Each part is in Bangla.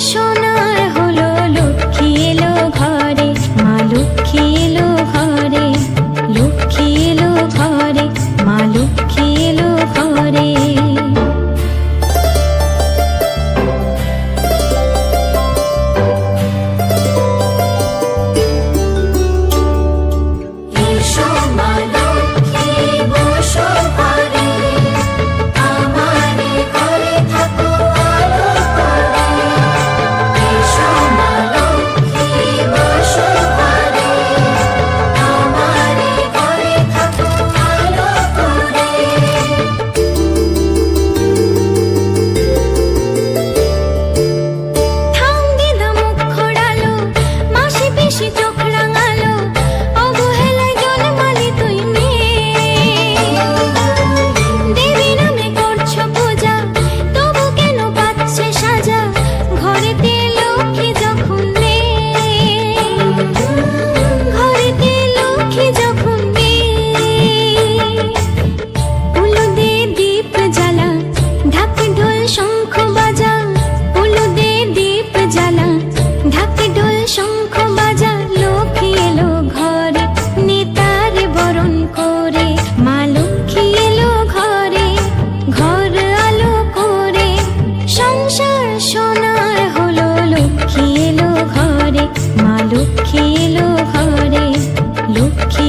সোনার হলো লক্ষ্মী এলো ঘরে মা লক্ষ্মী এলো ঘরে লক্ষ্মী এলো ঘরে মা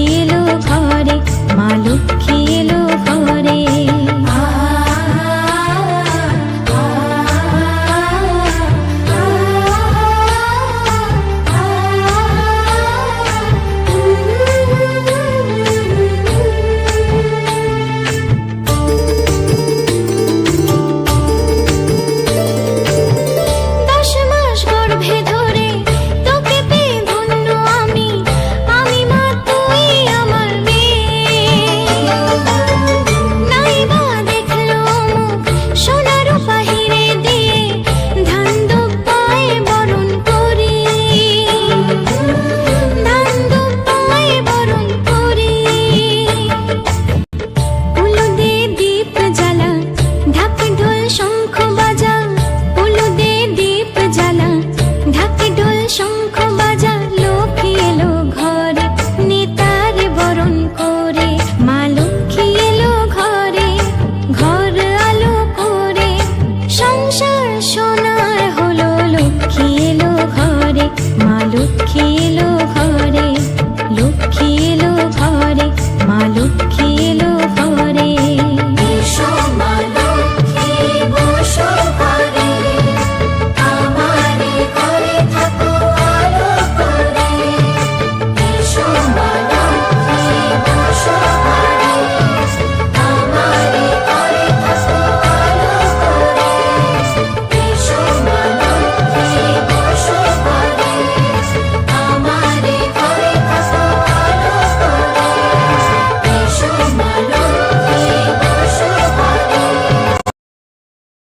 এলো ঘরে মা লক্ষ্মী 胸口